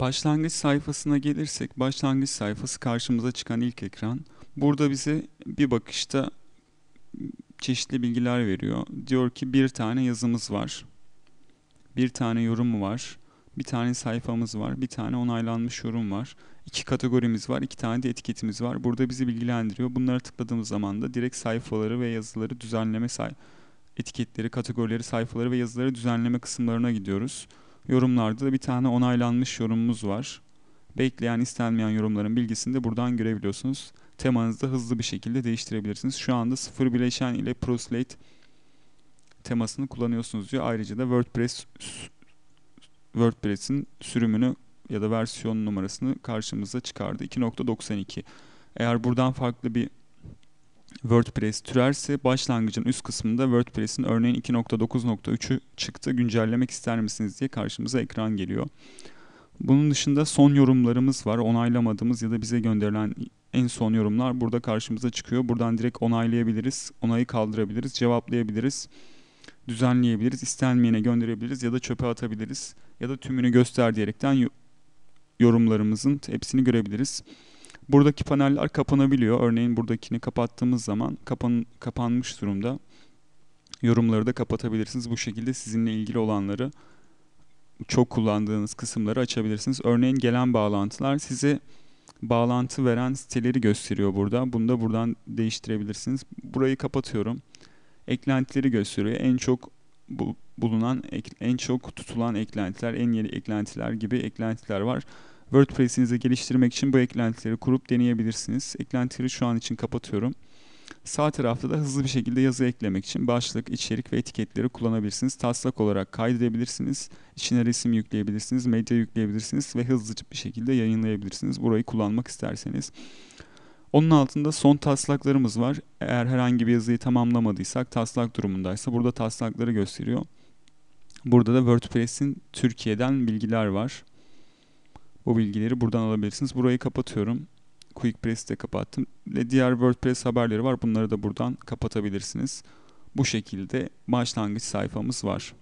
Başlangıç sayfasına gelirsek, başlangıç sayfası karşımıza çıkan ilk ekran. Burada bize bir bakışta çeşitli bilgiler veriyor. Diyor ki bir tane yazımız var. Bir tane yorum var. Bir tane sayfamız var. Bir tane onaylanmış yorum var. İki kategorimiz var. iki tane de etiketimiz var. Burada bizi bilgilendiriyor. Bunlara tıkladığımız zaman da direkt sayfaları ve yazıları düzenleme say etiketleri, kategorileri, sayfaları ve yazıları düzenleme kısımlarına gidiyoruz. Yorumlarda da bir tane onaylanmış yorumumuz var. Bekleyen, istenmeyen yorumların bilgisini de buradan görebiliyorsunuz. Temanızı da hızlı bir şekilde değiştirebilirsiniz. Şu anda sıfır bileşen ile Proslate temasını kullanıyorsunuz diyor. Ayrıca da WordPress WordPress'in sürümünü ya da versiyon numarasını karşımıza çıkardı. 2.92. Eğer buradan farklı bir WordPress türerse başlangıcın üst kısmında WordPress'in örneğin 2.9.3'ü çıktı güncellemek ister misiniz diye karşımıza ekran geliyor. Bunun dışında son yorumlarımız var. Onaylamadığımız ya da bize gönderilen en son yorumlar burada karşımıza çıkıyor. Buradan direkt onaylayabiliriz, onayı kaldırabiliriz, cevaplayabiliriz, düzenleyebiliriz, istenmeyene gönderebiliriz ya da çöpe atabiliriz ya da tümünü göster diyerekten yorumlarımızın hepsini görebiliriz. Buradaki paneller kapanabiliyor. Örneğin buradakini kapattığımız zaman kapan, kapanmış durumda. Yorumları da kapatabilirsiniz. Bu şekilde sizinle ilgili olanları çok kullandığınız kısımları açabilirsiniz. Örneğin gelen bağlantılar size bağlantı veren siteleri gösteriyor burada. Bunu da buradan değiştirebilirsiniz. Burayı kapatıyorum. Eklentileri gösteriyor. En çok bulunan, en çok tutulan eklentiler, en yeni eklentiler gibi eklentiler var. WordPress'inizi geliştirmek için bu eklentileri kurup deneyebilirsiniz. Eklentileri şu an için kapatıyorum. Sağ tarafta da hızlı bir şekilde yazı eklemek için başlık, içerik ve etiketleri kullanabilirsiniz. Taslak olarak kaydedebilirsiniz. İçine resim yükleyebilirsiniz, medya yükleyebilirsiniz ve hızlıca bir şekilde yayınlayabilirsiniz. Burayı kullanmak isterseniz. Onun altında son taslaklarımız var. Eğer herhangi bir yazıyı tamamlamadıysak taslak durumundaysa burada taslakları gösteriyor. Burada da WordPress'in Türkiye'den bilgiler var. Bu bilgileri buradan alabilirsiniz. Burayı kapatıyorum. Quick Press'i de kapattım. Ve diğer WordPress haberleri var. Bunları da buradan kapatabilirsiniz. Bu şekilde başlangıç sayfamız var.